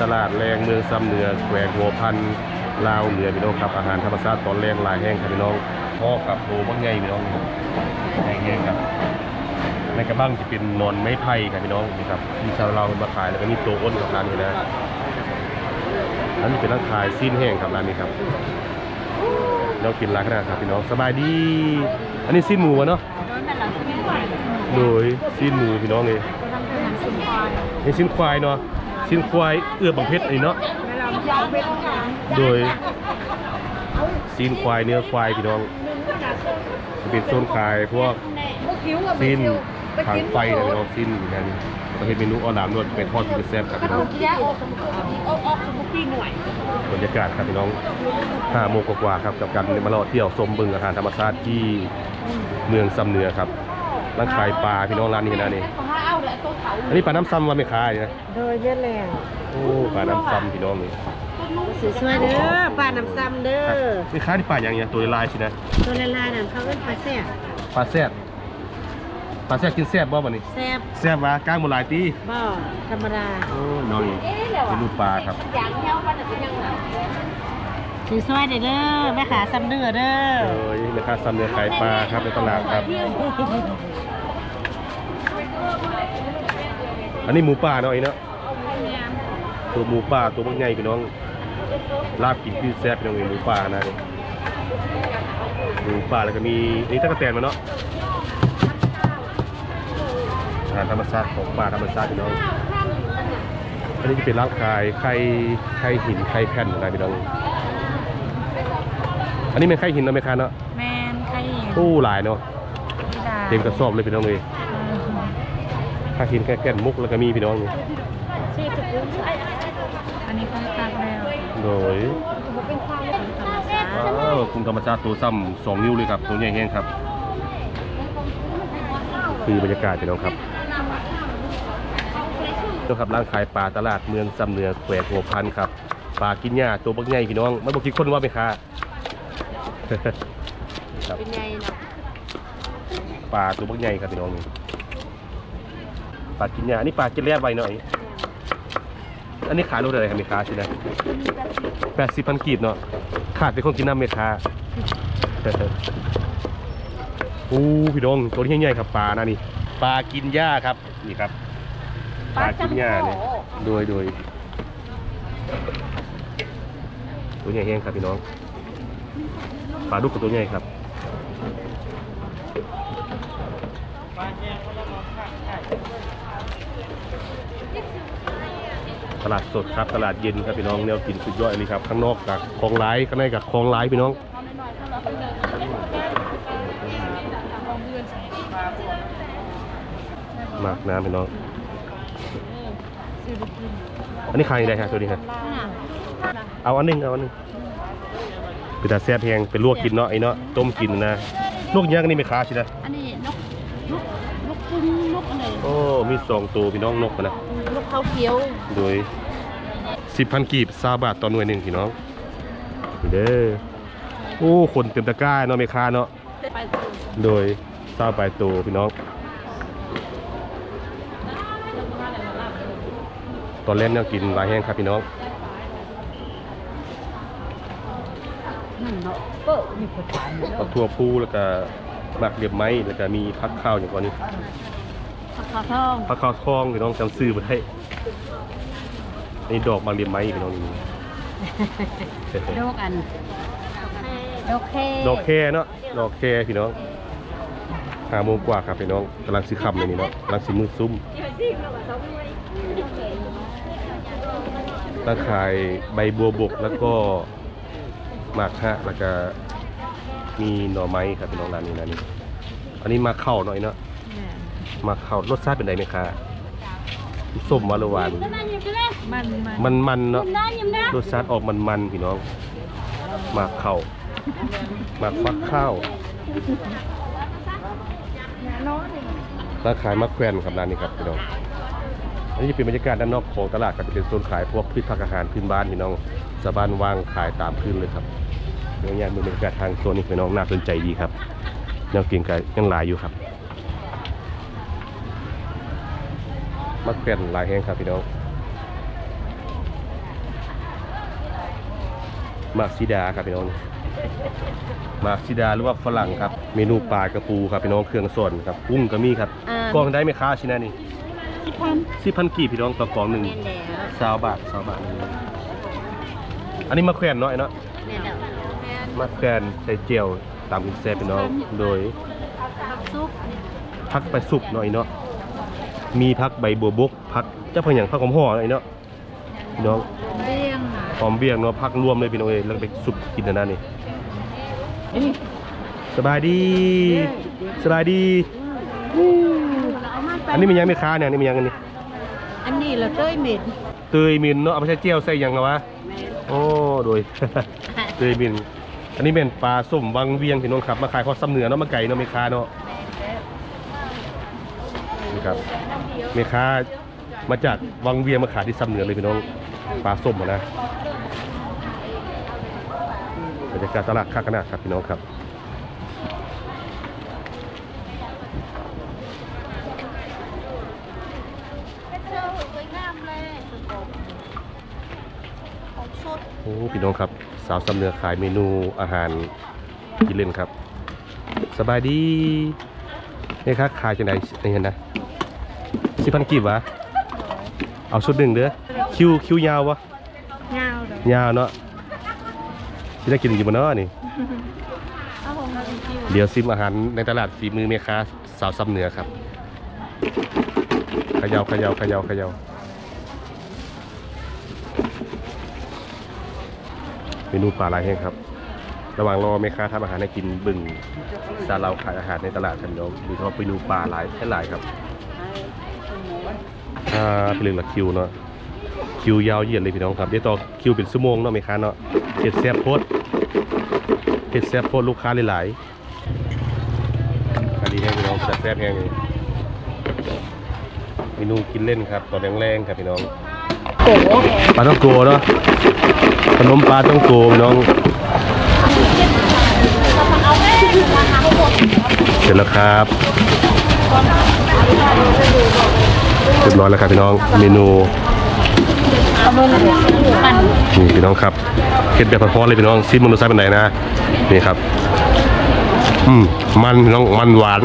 ตลาดแรงเมืองซ้ำเหนือแขวงหัวพันลาวเหนือพี่น้องครับอาหารธรรมชาติตอนแรงหลายแห้งครับพี่น้องพ่อกับโหบังไงพี่น้องแห้งแห้งครับในกระบังจะเป็นนอนไม้ไผ่ครับพี่น้องนี่ครับมีชาวเราวมาขายแล้วก็มีโตอ้นกับร้านนี้นะอันนี้เป็นร้านขายสิ้นแห้งครับร้านนี้ครับเรากินร้านขนาดครับพี่น้องสบายดี อันนี้สิ้นหมูวะเนาะโดนแต่ละที่ไม่ไหวโดยสิ้นหมูพี่น้องเลยก็ต้องเป็นน้ำซุปควายนี่สิ้นควายเนาะ สิ้นควายเอื้อบางเพชรนนี้เนาะโดยซีนควายเนื้อควายพี่น้องเป็นโซนขายพวกซีนทางไฟนะพี่น้องซีนอย่างนั้นประเภทเมนูออลามนวดเป็นทอดเป็นแซ่บครับพี่น้องเยออกอกอกสมุกปีหน่ยบรรยากาศครับพี่น้องห้าโมงกว่าครับกับการมาเลาะเที่ยวชมบึงอาหารธรรมชาติที่เมืองซำเนือครับ ร้านขายปลาพี่น้องร้านนี้นะนี่อันนี้ปลาน้ำซ้ำว่าไม่ขายนะโดยเยอะแล้วโอ้ปลาน้ำซ้ำพี่น้องนี่สวยๆเด้อป้าน้ำซ้ำเด้อไม่ขายที่ปลาอย่างเงี้ยตัวลายๆสินะตัวลายนั่นเขาเป็นปลาแซ่บปลาแซ่บปลาแซ่บกินแซ่บบ่บัดนี้แซ่บแซ่บว่ากล้างหมดหลายตีบ่ธรรมดาโอ้น้องนี่เป็นลูกปลาครับ อย่างเงี้ยมันจะเป็นยังไงสวยเด้อเด้อแม่ขาซ้ำเด้อเด้อเอ้ยนะครับซ้ำเนื้อไก่ปลาครับในตลาดครับ อันนี้หมูป่าเนาะไอ้เนาะตัวหมูป่าตัวมันใหญ่พี่น้อง ลาบกินคือแซ่บพี่น้องเอ้ยหมูป่านะนี่หมูป่าแล้วก็มีอันนี่ตะกะแตนมาเนาะอาหารธรรมชาติของป่าธรรมชาติพี่น้อง อันนี้จะเป็นร้านขายไข่ไข่หินไข่แผ่นนะพี่น้อง อันนี้เป็นไข่หินเนาะไหมคะเนาะแมนใครเห็นตู้หลายเนาะพี่ดาเต็มกระสอบเลยพี่น้องเลยไข่หินไข่แก่นมุกแล้วก็มีพี่น้องนี่ชื่อจุกุอันนี้เขาตักแล้วโดยอ้าวกลุ่มธรรมชาติตัวซ้ำสองนิ้วเลยครับตัวใหญ่แห้งครับ คือบรรยากาศพี่น้องครับเจ้าครับร้านขายปลาตลาดเมืองซ้ำเหนือแขวงหัวพันครับปลากินหญ้าตัวบักใหญ่พี่น้องมันบอกคิดคนว่าไหมคะ ครับเป็นไงเนาะปลาตัวบักใหญ่ครับพี่น้องนี่ปลากินหญ้าอันนี้ปลากินแร่ใบหน่อยอันนี้ขายโลเท่าไหร่ครับแม่ค้าสินะแปดสิบพันกีบเนาะขาดเป็นคนกินน้ำแม่ค้าโอ้พี่น้องตัวนี้ใหญ่ๆครับปลานะนี่ปลากินหญ้าครับนี่ครับ ปลากินหญ้าเนี่ยโดยโดยตัวใหญ่แห้งครับพี่น้อง ปลาดุกกับตัวใหญ่ครับตลาดสดครับตลาดเย็นครับพี่น้องแนวกินสุดยอดเลยครับข้างนอกกับคลองไร้ข้างในกับคลองไร้พี่น้องมากน้ำพี่น้อง อันนี้ใครได้ครับตัวนี้ครับเอาอันหนึงเอาอันหนึง เป็นตาแซ่บแพงเป็นลวกกินเนาะไอ้เนาะต้มกินนะลวกย่างนี่ไม่ค้าใช่ไหมอันนี้นกนกนกปุ้งนกอะไรโอ้มีสองตัวพี่น้องนกนะลูกเขาเขียวโดยสิบพันกีบซาบาทต่อหน่วยหนึ่งพี่น้องนี่เด้อโอ้คนเต็มตะกร้าเนาะไม่ค้าเนาะไปโดยซาบายตัวพี่น้องตอนแรกเนี่ยกินหลายแห้งครับพี่น้อง นั่นเนาะเปิ้ลมีคนถามผักทั่วพูแล้วก็หมักเรียบไม้แล้วก็มีพักข้าวอย่างก่อนนี้ผักขาวทองพักข้าวทองพี่น้องจำซื้อมาได้อันนี่ดอกบางเรียบไม้พี่น้องนี่ดอกอันดอกแค่ดอกแค่เนาะดอกแค่พี่น้องห้าโมงกว่าครับพี่น้องกำลังซื้อคำเลยนี่เนาะกำลังซื้อมือซุ้มตั้งขายใบบัวบกแล้วก็ห มากฮะแล้วก็มีหน่อไม้ครับพี่น้องร้านนี้นะนี่อันนี้มาเข้าหน่อยเนาะมาเข้ารสชาติเป็นไงไหมคะส้มมาละหวาน มันมันมันมันๆเนาะได้ยิ้มได้รสชาติออกมันมันๆพี่น้องหมากเข้าหมากฟักข้าวร้านขายมะแขวนครับร้านนี้ครับพี่น้องอั นนี้จะเป็นบรรยากาศด้านนอกของตลาดก็จะเป็นโซนขายพวกพืชผักอาหารพื้นบ้านพี่น้องสะบานวางขายตามพื้นเลยครับเรื่องงานบรรยากาศทางโซนนี้พี่น้องน่าสนใจดีครับแนวเก่งกายยังหลายอยู่ครับมะแขวนหลายแห้งครับพี่น้องมากซิดาครับพี่น้องมากซิดาหรือว่าฝรั่งครับ เมนูปลากระปูครับพี่น้องเครื่องส่วนครับกุ้งก็มีครับอ่ากล่องได้ไหมค้าชินะ นี่ที่พันสิพันกี่พี่น้องต่อกล่องหนึ่งแม่นแล้วสาวบาทสาวบาท อันนี้มะแขวนเนาะไอ้เนาะแม่นแล้วแม่นมะแขวนใส่เจียวตามกินแซ่บพี่น้องโดยผักซุปพักไปสุกหน่อยเนาะมีพักใบบัวบกพักเจ้าพะหยังพักหอมห่อไอ้เนาะพี่น้องเบี้ยงหอมเบี้ยงเนาะพักรวมเลยพี่น้องเอ้ยแล้วก็ไปสุกกินอันนั้นนี่สบายดีสบายดี อันนี้มันยังไม่ค้าเนี่ยอันนี้มันยังอันนี้อันนี้เราเต้ยเหม็นเตยมินเนาะเอาไปใช้เจียวใส่หยังนะวะโอ้โดย เตยมิน อันนี้เป็นปลาส้มวังเวียงพี่น้องครับมาขายพอซ้ำเหนือเนาะมาไก่เนาะไม่ค้าเนาะนี่ครับเมค้ามาจากวังเวียงมาขายที่ซ้ำเหนือเลยพี่น้องปลาส้มอะนะบรรยากาศตลาดค่าขนาดครับพี่น้องครับ โอ้พี่น้องครับสาวซ้ำเหนือขายเมนูอาหารกินเล่นครับ สบายดีนี่ครับขายจังไดนี่เห็นนะสิพันกีบวะเอาชุดหนึ่งเด้อคิวคิวยาววะเงาเลยยาวเนาะที่ได้กินอยู่บนเนาะนี่เอาของเราเป็นคิวเดี๋ยวซิมอาหารในตลาดฝีมือแม่ค้าสาวซ้ำเหนือครับเขยาเขยาเขยาเขยา เมนูปลาลายแห้งครับ ระหว่างรอแม่ค้าทำอาหารให้กินบึงซาเราขายอาหารในตลาดกันเนาะดูเขาไปดูปลาหลายแค่หลายครับอ่าเป็นเรื่องหลักคิวเนาะคิวยาวเหยียดเลยพี่น้องครับเดี๋ยวต่อคิวเป็นชั่วโมงเนาะแม่ค้าเนาะเผ็ดแซ่บโพดเผ็ดแซ่บโพดลูกค้าหลายๆอันนี้ให้พี่น้องแซ่บๆแห้งเลยเมนูกินเล่นครับตอนแรงๆครับพี่น้องปลาต้องโกเนาะ ขนมปลาต้องโกพี่น้องเสร็จแล้วครับเรียบร้อยแล้วครับพี่น้องเมนูนี่พี่น้องครับเฮ็ดแบบพอๆเลยพี่น้องซิมมันรสชาติเป็นไหนนะนี่ครับ อืมมันพี่น้องมันหวาน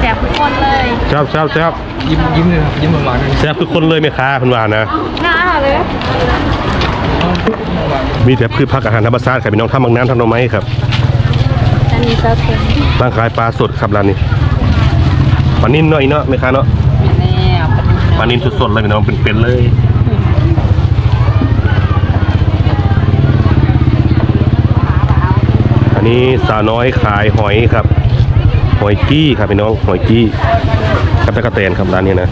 แซ่บทุก คนเลยแซ่บแซ่บแซ่บยิ้มยิ้มเลยครับยิ้มหวานๆเลยแซ่บทุกคนเลยไหมค้าเพันวานะน่าเลย มีแต่พืชผักอาหารธรรมชาติครับพี่น้องทำบางน้ำทำหน่อไม้ครับอันนี้ก็เป็นตั้งขายปลาสดครับร้านนี้ปลานิ่มเนาะอีเนาะไหมค้าเนาะแน่ปลาดุกปลานิ่มสดๆเลยพี่น้องเป็นๆเลยอันนี้สาวน้อยขายหอยครับห อยกี้ครับพี่น้องหอยกี้กับตะกะแตนครับร้านนี้นะ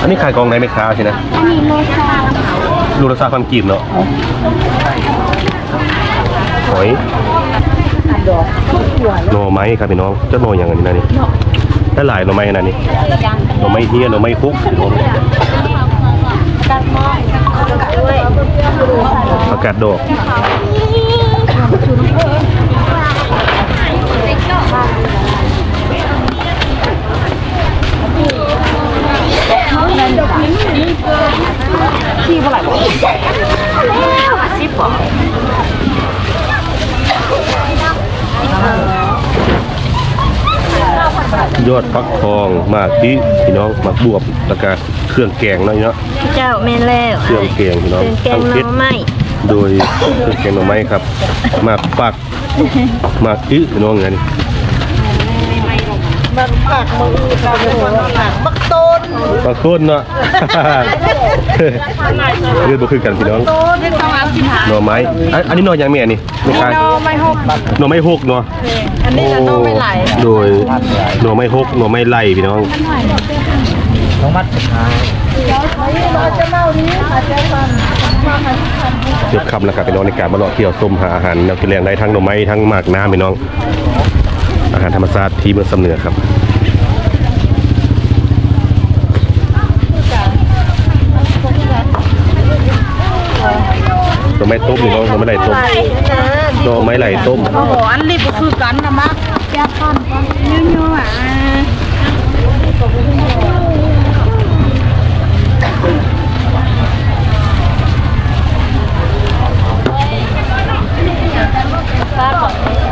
อันนี้ขายกองไหนไหมค้าใช่ไหมอันนี้โลซาลูกละสามพันกีบเนาะหอยหน่อไม้ครับพี่น้องเจะหน่ออย่างนี้นะนี่ได้หลายหน่อไม้ขนาดนี้หน่อไม้เฮียหน่อไม้คุกพี่น้องตัด มองด้วยผักกาดดอกยอดฟักทองหมากที่พี่น้องหมากบวบแล้วก็เครื่องแกงเนาะเนาะเจ้าแม่นแล้วเครื่องแกงพี่น้องเป็นแกงหน่อไม้โดยเครื่องแกงหน่อไม้ครับหมากปักหมากอื้อพี่น้องไงนี่ บักผักมือผักผักบักต้นบางคนเนาะเรื่องบ่คือกันพี่น้องต้นประมาณสิบห้าหน่อไม้อันอันนี้หน่อยังแม่นี่ไม่ใช่โนไม่หกหน่อไม้หกเนาะอันนี้จะโนไม่ไหลโดยหน่อไม้หกหน่อไม้ไล่พี่น้องน้องมัดสุดท้ายเกือบคำแล้วครับพี่น้องในการมาเลาะเที่ยวชมหาอาหารแนวกินแรงได้ทั้งหน่อไม้ทั้งหมากน้ำพี่น้อง อาหารธรรมชาติที่เมืองสำเนือครับหน่ไม่ต้มหรือหน่อไม่ไหลต้มหน่ไม่ไหลต้มโอ้โหอันนี้ก็คือกันนะมั้งแก้ป้อนป้อนเนื้ออะปลา